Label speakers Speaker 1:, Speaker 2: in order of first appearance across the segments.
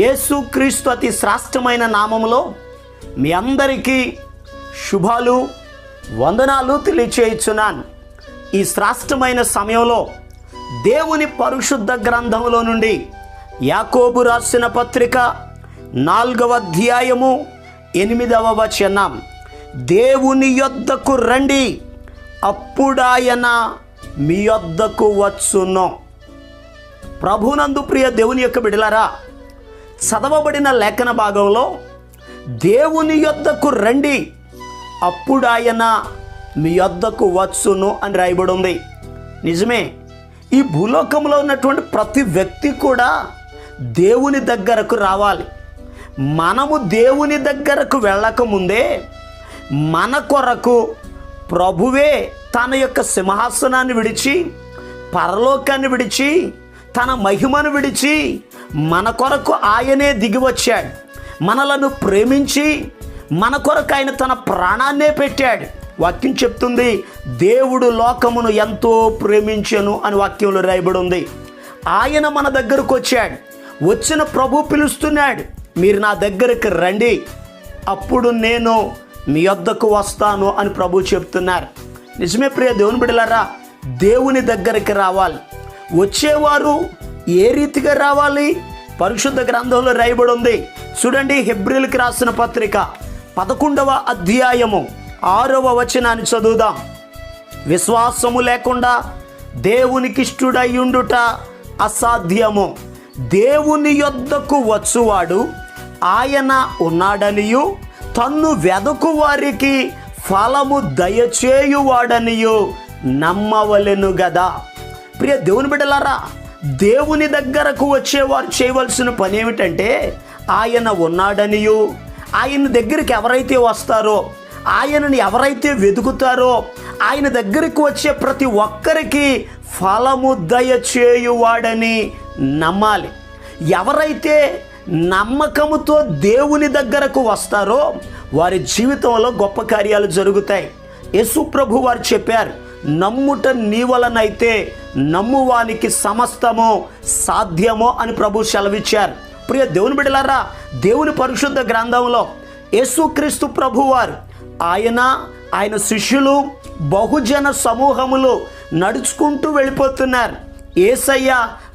Speaker 1: యేసుక్రీస్తు అతి శ్రేష్టమైన నామములో మీ అందరికీ శుభాలు వందనాలు తెలియచేయుచున్నాను. ఈ శ్రేష్టమైన సమయంలో దేవుని పరిశుద్ధ గ్రంథములో నుండి యాకోబు రాసిన పత్రిక నాలుగవ అధ్యాయము ఎనిమిదవ వచనం దేవుని యొద్దకు రండి అప్పుడాయన మీ యొద్దకు వచ్చును. ప్రభునందు ప్రియ దేవుని యొక్క బిడలారా చదవబడిన లేఖన భాగంలో దేవుని యొద్దకు రండి. అప్పుడు ఆయన మీ యొద్దకు వచ్చును అని రాయబడి ఉంది నిజమే ఈ భూలోకంలో ఉన్నటువంటి ప్రతి వ్యక్తి కూడా దేవుని దగ్గరకు రావాలి. మనము దేవుని దగ్గరకు వెళ్ళకముందే మన కొరకు ప్రభువే తన యొక్క సింహాసనాన్ని విడిచి పరలోకాన్ని విడిచి తన మహిమను విడిచి మన కొరకు ఆయనే దిగి వచ్చాడు. మనలను ప్రేమించి మన కొరకు ఆయన తన ప్రాణాన్నే పెట్టాడు. వాక్యం చెప్తుంది దేవుడు లోకమును ఎంతో ప్రేమించను అని వాక్యంలో రాయబడి ఉంది ఆయన మన దగ్గరకు వచ్చాడు. వచ్చిన ప్రభు పిలుస్తున్నాడు మీరు నా దగ్గరికి రండి. అప్పుడు నేను మీ వద్దకు వస్తాను అని ప్రభు చెప్తున్నారు. నిజమే ప్రియ దేవుని బిడలారా దేవుని దగ్గరికి రావాలి. వచ్చేవారు ఏ రీతిగా రావాలి? పరిశుద్ధ గ్రంథంలో రాయబడి ఉంది. చూడండి హెబ్రిల్కి రాసిన పత్రిక పదకొండవ అధ్యాయము ఆరవ వచనాన్ని చదువుదాం. విశ్వాసము లేకుండా దేవునికిష్టుడయ్యుండుట అసాధ్యము. దేవుని యొద్దకు వచ్చువాడు ఆయన ఉన్నాడనియు తన్ను వెదకు వారికి ఫలము దయచేయువాడనియు నమ్మవలెను గదా. ప్రియ దేవుని బిడ్డలారా దేవుని దగ్గరకు వచ్చేవారు చేయవలసిన పని ఏమిటంటే ఆయన ఉన్నాడనియు ఆయన దగ్గరికి ఎవరైతే వస్తారో ఆయనని ఎవరైతే వెతుకుతారో ఆయన దగ్గరికి వచ్చే ప్రతి ఒక్కరికి ఫలము దయచేయువాడని నమ్మాలి. ఎవరైతే నమ్మకముతో దేవుని దగ్గరకు వస్తారో వారి జీవితంలో గొప్ప కార్యాలు జరుగుతాయి. యేసు ప్రభు వారు చెప్పారు నమ్ముట నీ వలనైతే నమ్మువానికి సమస్తము సాధ్యమో అని ప్రభు సెలవిచ్చారు. ప్రియ దేవుని బిడలారా దేవుని పరిశుద్ధ గ్రంథంలో యేసుక్రీస్తు ప్రభువారు ఆయన ఆయన శిష్యులు బహుజన సమూహములు నడుచుకుంటూ వెళ్ళిపోతున్నారు. ఏసయ్య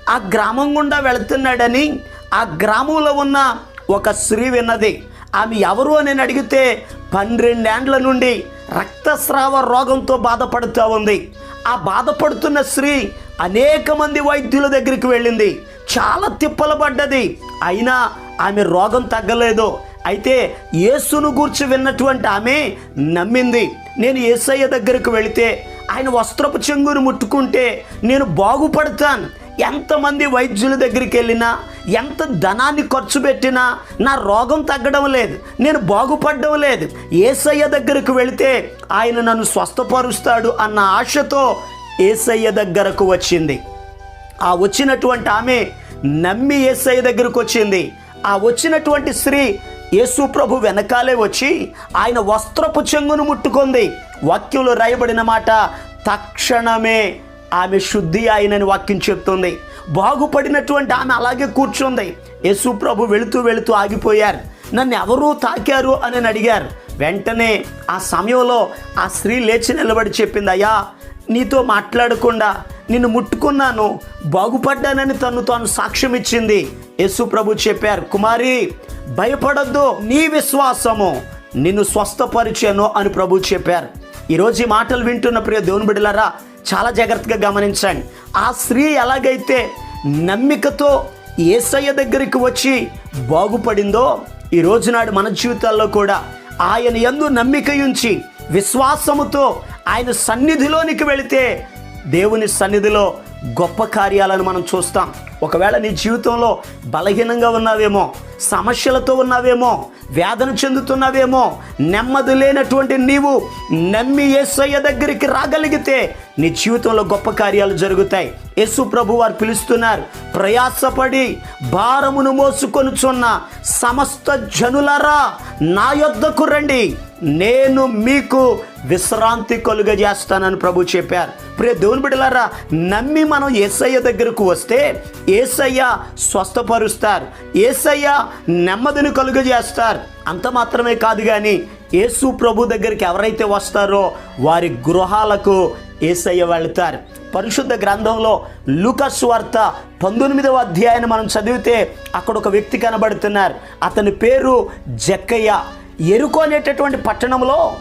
Speaker 1: ఆ గ్రామం గుండా వెళుతున్నాడని ఆ గ్రామంలో ఉన్న ఒక స్త్రీ విన్నది. ఆమె ఎవరు అని నేను అడిగితే పన్నెండేండ్ల నుండి రక్తస్రావ రోగంతో బాధపడుతూ ఉంది. ఆ బాధపడుతున్న స్త్రీ అనేక మంది వైద్యుల దగ్గరికి వెళ్ళింది. చాలా తిప్పలు పడ్డది. అయినా ఆమె రోగం తగ్గలేదు. అయితే యేసును గూర్చి విన్నటువంటి ఆమె నమ్మింది. నేను యేసయ్య దగ్గరకు వెళితే ఆయన వస్త్రపు చెంగును ముట్టుకుంటే నేను బాగుపడతాను. ఎంతమంది వైద్యుల దగ్గరికి వెళ్ళినా ఎంత ధనాన్ని ఖర్చు పెట్టినా నా రోగం తగ్గడం లేదు నేను బాగుపడడం లేదు. ఏసయ్య దగ్గరకు వెళితే ఆయన నన్ను స్వస్థపరుస్తాడు అన్న ఆశతో ఏసయ్య దగ్గరకు వచ్చింది. ఆ వచ్చినటువంటి ఆమె నమ్మి ఏసయ్య దగ్గరకు వచ్చింది. ఆ వచ్చినటువంటి స్త్రీ యేసు ప్రభు వెనకాలే వచ్చి ఆయన వస్త్రపు చెంగును ముట్టుకుంది. వాక్యంలో రాయబడిన మాట తక్షణమే ఆమె శుద్ధి అయినని వాక్యం చెప్తుంది. బాగుపడినటువంటి ఆమె అలాగే కూర్చుంది. యేసు ప్రభు వెళుతూ వెళుతూ ఆగిపోయారు. నన్ను ఎవరు తాకారు అని అడిగారు. వెంటనే ఆ సమయంలో ఆ స్త్రీ లేచి నిలబడి చెప్పింది అయ్యా నీతో మాట్లాడకుండా నిన్ను ముట్టుకున్నాను. బాగుపడ్డానని తను తాను సాక్ష్యం ఇచ్చింది. యేసు ప్రభు చెప్పారు కుమారి భయపడద్దు. నీ విశ్వాసము నిన్ను స్వస్థపరిచాను అని ప్రభు చెప్పారు. ఈరోజు ఈ మాటలు వింటున్న ప్రియ దేవుని బిడ్డలారా చాలా జాగ్రత్తగా గమనించండి. ఆ స్త్రీ ఎలాగైతే నమ్మికతో ఏసయ్య దగ్గరికి వచ్చి బాగుపడిందో ఈ రోజు నాడు మన జీవితాల్లో కూడా ఆయన ఎందు నమ్మిక ఉంచి విశ్వాసముతో ఆయన సన్నిధిలోనికి వెళితే దేవుని సన్నిధిలో గొప్ప కార్యాలను మనం చూస్తాం. ఒకవేళ నీ జీవితంలో బలహీనంగా ఉన్నావేమో సమస్యలతో ఉన్నావేమో వేదన చెందుతున్నావేమో నెమ్మది లేనటువంటి నీవు నమ్మి ఏసయ్య దగ్గరికి రాగలిగితే నీ జీవితంలో గొప్ప కార్యాలు జరుగుతాయి. యేసు ప్రభు వారు పిలుస్తున్నారు ప్రయాసపడి భారమును మోసుకొనుచున్న సమస్త జనులరా నా యొద్దకు రండి. నేను మీకు విశ్రాంతి కలుగజేస్తానని ప్రభు చెప్పారు. ప్రియ దేవుని బిడ్డలారా నమ్మి మనం ఎస్ఐ దగ్గరకు వస్తే ఏసయ్య స్వస్థపరుస్తారు. ఏసయ్య నెమ్మదిని కలుగజేస్తారు. అంత మాత్రమే కాదు కానీ యేసు ప్రభు దగ్గరికి ఎవరైతే వస్తారో వారి గృహాలకు ఏసయ్య వెళ్తారు. పరిశుద్ధ గ్రంథంలో లూకస్ వార్త పంతొమ్మిదవ అధ్యాయాన్ని మనం చదివితే అక్కడ ఒక వ్యక్తి కనబడుతున్నారు. అతని పేరు జక్కయ్య. ఎరుకు అనేటటువంటి పట్టణంలో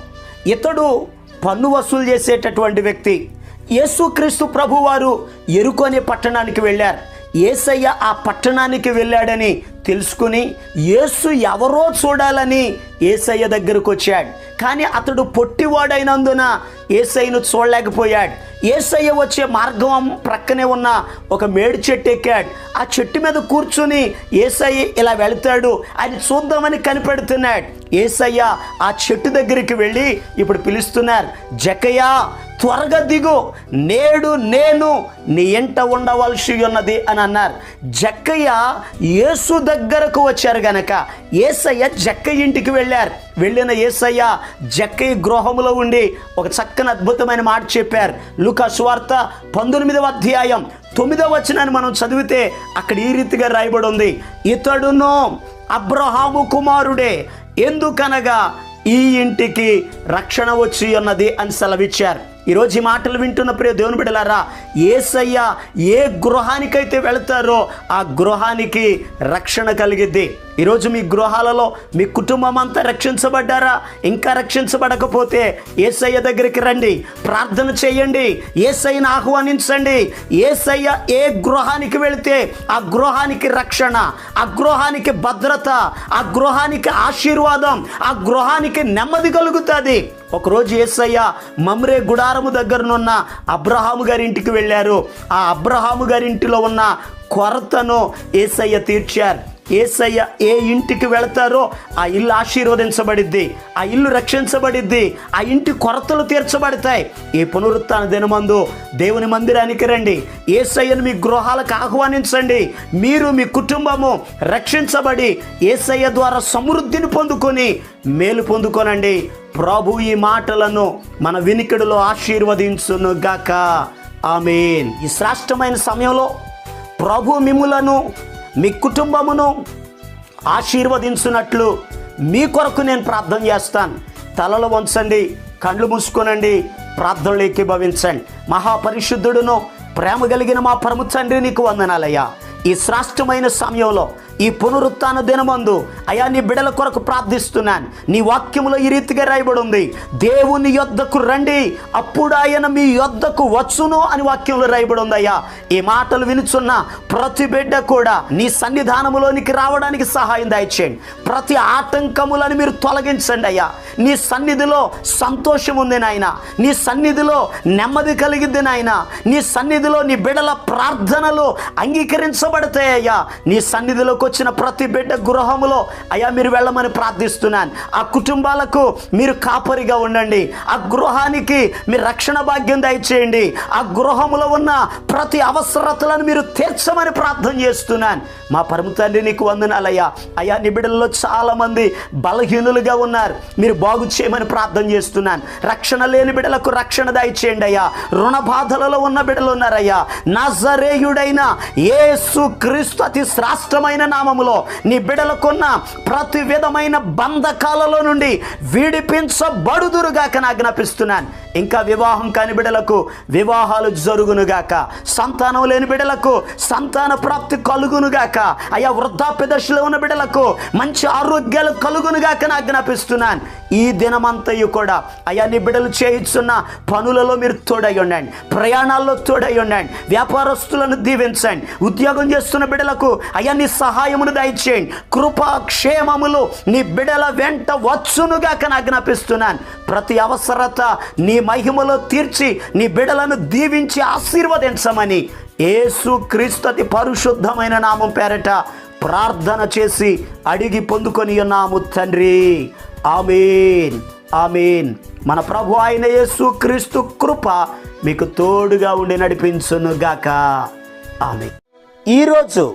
Speaker 1: ఇతడు పన్ను వసూలు చేసేటటువంటి వ్యక్తి. యేసుక్రీస్తు ప్రభువారు ఎరుకు అనే పట్టణానికి వెళ్ళారు. ఏసయ్య ఆ పట్టణానికి వెళ్ళాడని తెలుసుకుని యేసు ఎవరో చూడాలని ఏసయ్య దగ్గరకు వచ్చాడు. కానీ అతడు పొట్టివాడైనందున ఏసయ్యను చూడలేకపోయాడు. ఏసయ్య వచ్చే మార్గం ప్రక్కనే ఉన్న ఒక మేడి చెట్టు ఎక్కాడు. ఆ చెట్టు మీద కూర్చుని ఏసయ్య ఇలా వెళ్తాడు. అని చూద్దామని కనిపెడుతున్నాడు. ఏసయ్య ఆ చెట్టు దగ్గరికి వెళ్ళి ఇప్పుడు పిలుస్తున్నారు జకయ్య త్వరగా దిగు. నేడు నేను నీ ఎంట ఉండవలసి ఉన్నది అని అన్నారు. జక్కయ్య యేసు దగ్గరకు వచ్చారు గనక ఏసయ్య జక్క ఇంటికి వెళ్ళారు. వెళ్ళిన ఏసయ్య జక్కయ్య గృహంలో ఉండి ఒక చక్కని అద్భుతమైన మాట చెప్పారు. లుకా స్వార్త పంతొమ్మిదవ అధ్యాయం తొమ్మిదవ వచనాన్ని మనం చదివితే అక్కడ ఈ రీతిగా రాయబడి ఉంది. ఇతడును అబ్రహాము కుమారుడే ఎందుకనగా ఈ ఇంటికి రక్షణ వచ్చి ఉన్నది అని సెలవిచ్చారు. ఈరోజు ఈ మాటలు వింటున్న ప్రియ దేవుని బిడలారా ఏసయ్య ఏ గృహానికైతే వెళతారో ఆ గృహానికి రక్షణ కలిగిద్ది. ఈరోజు మీ గృహాలలో మీ కుటుంబం అంతా రక్షించబడ్డారా? ఇంకా రక్షించబడకపోతే ఏసయ్య దగ్గరికి రండి ప్రార్థన చేయండి ఏసయ్యను ఆహ్వానించండి. ఏసయ్య ఏ గృహానికి వెళితే ఆ గృహానికి రక్షణ ఆ గృహానికి భద్రత ఆ గృహానికి ఆశీర్వాదం ఆ గృహానికి నెమ్మది కలుగుతుంది. ఒకరోజు ఏసయ్య మమ్రే గుడారము దగ్గరనున్న అబ్రహాము గారి ఇంటికి వెళ్ళారు. ఆ అబ్రహాము గారి ఇంటిలో ఉన్న కొరతను ఏసయ్య తీర్చారు. ఏసయ్య ఏ ఇంటికి వెళతారో ఆ ఇల్లు ఆశీర్వదించబడిద్ది ఆ ఇల్లు రక్షించబడిద్ది ఆ ఇంటి కొరతలు తీర్చబడతాయి. ఈ పునరుత్న దినమందు దేవుని మందిరానికి రండి. ఏసయ్యను మీ గృహాలకు ఆహ్వానించండి. మీరు మీ కుటుంబము రక్షించబడి ఏసయ్య ద్వారా సమృద్ధిని పొందుకొని మేలు పొందుకోనండి. ప్రభు ఈ మాటలను మన వినికిడిలో ఆశీర్వదించును గాక ఆమెన్. ఈ శ్రేష్టమైన సమయంలో ప్రభు మిమ్ములను మీ కుటుంబమును ఆశీర్వదించున్నట్లు మీ కొరకు నేను ప్రార్థన చేస్తాను. తలలు వంచండి కళ్ళు మూసుకోనండి ప్రార్థనలు ఏకీభవించండి మహాపరిశుద్ధుడును ప్రేమ కలిగిన మా పరమ తండ్రి నీకు వందనాలయ్యా. ఈ శ్రాష్టమైన సమయంలో ఈ పునరుత్న దినమందు అయా నీ బిడల కొరకు ప్రార్థిస్తున్నాను. నీ వాక్యములో ఈ రీతిగా రాయబడి ఉంది దేవుని యొద్దకు రండి అప్పుడు ఆయన మీ యొద్దకు వచ్చును అని వాక్యంలో రాయబడి ఉంది అయ్యా. ఈ మాటలు వినుచున్న ప్రతి బిడ్డ కూడా నీ సన్నిధానములోనికి రావడానికి సహాయం దయచేయండి. ప్రతి ఆటంకములను మీరు తొలగించండి అయ్యా. నీ సన్నిధిలో సంతోషం ఉంది నాయన. నీ సన్నిధిలో నెమ్మది కలిగింది నాయన. నీ సన్నిధిలో నీ బిడల ప్రార్థనలు అంగీకరించబడతాయి అయ్యా. నీ సన్నిధిలోకి వచ్చిన ప్రతి బిడ్డ గృహములో అయ్యా మీరు వెళ్ళమని ప్రార్థిస్తున్నాను. ఆ కుటుంబాలకు మీరు కాపరిగా ఉండండి. ఆ గృహానికి మీరు రక్షణ భాగ్యం దయచేయండి. ఆ గృహములో ఉన్న ప్రతి అవసరతలను మీరు తీర్చమని ప్రార్థన చేస్తున్నాను. మా పరమ తండ్రి నీకు వందనాలయ్యా. అయ్యా నీ బిడ్డల్లో చాలా మంది బలహీనులుగా ఉన్నారు. మీరు బాగు చేయమని ప్రార్థన చేస్తున్నాను. రక్షణ లేని బిడ్డలకు రక్షణ దయచేయండి అయ్యా. రుణ బాధలలో ఉన్న బిడ్డలు ఉన్నారయ్యా. నజరేయుడైన ఏసు క్రీస్తు అతి నా నామములో నీ బిడలకున్న ప్రతి విధమైన బంధకాలలో నుండి విడిపించబడుదురుగాక ఆజ్ఞాపిస్తున్నాను. ఇంకా వివాహం కాని బిడలకు వివాహాలు జరుగునుగాక సంతానం లేని బిడలకు సంతాన ప్రాప్తి కలుగునుగాక అయా వృద్ధాప్య దశలో ఉన్న బిడలకు మంచి ఆరోగ్యాలు కలుగునుగాక ఆజ్ఞాపిస్తున్నాను. ఈ దినమంతయు కూడా అయా నీ బిడలు చేయించున్న పనులలో మీరు తోడై ఉండండి ప్రయాణాల్లో తోడై ఉండండి వ్యాపారస్తులను దీవించండి ఉద్యోగం చేస్తున్న బిడలకు అయా నీ సహాయం సహాయమును దయచేయండి. కృపాక్షేమములు నీ బిడల వెంట వచ్చునుగా ఆజ్ఞాపిస్తున్నాను. ప్రతి అవసరత నీ మహిమలో తీర్చి నీ బిడలను దీవించి ఆశీర్వదించమని ఏసు క్రీస్తు పరిశుద్ధమైన నామం పేరట ప్రార్థన చేసి అడిగి పొందుకొని ఉన్నాము తండ్రి. ఆమెన్. ఆమెన్. మన ప్రభు అయిన యేసు క్రీస్తు కృప మీకు తోడుగా ఉండి నడిపించును గాక ఆమె ఈరోజు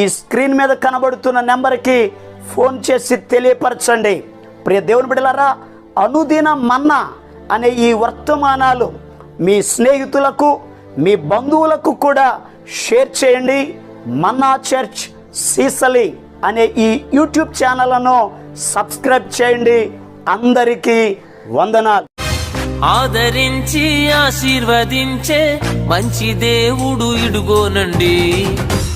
Speaker 1: ఈ స్క్రీన్ మీద కనబడుతున్న నెంబర్కి ఫోన్ చేసి తెలియపరచండి. ప్రియ దేవుని బిడలారా అనుదిన మన్నా అనే ఈ వర్తమానాలు మీ స్నేహితులకు మీ బంధువులకు కూడా షేర్ చేయండి. మన్నా చర్చ్ సీసలి అనే ఈ యూట్యూబ్ ఛానల్ను సబ్స్క్రైబ్ చేయండి. అందరికీ వందనాలు.
Speaker 2: ఆదరించి ఆశీర్వదించే మంచి దేవుడు ఇడుగోనండి.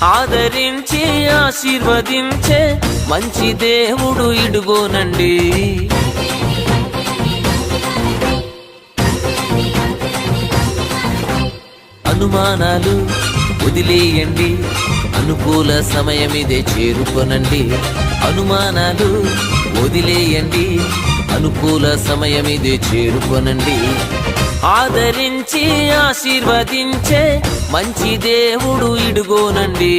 Speaker 2: ఆదరించి ఆశీర్వదించే మంచి దేవుడు ఇడుగోనండి. అనుమానాలు వదిలేయండి అనుకూల సమయం ఇదే చేరుకొనండి. అనుమానాలు వదిలేయండి అనుకూల సమయం ఇది చేరుకొనండి. ఆదరించి ఆశీర్వదించే మంచి దేవుడు ఇడుగోనండి.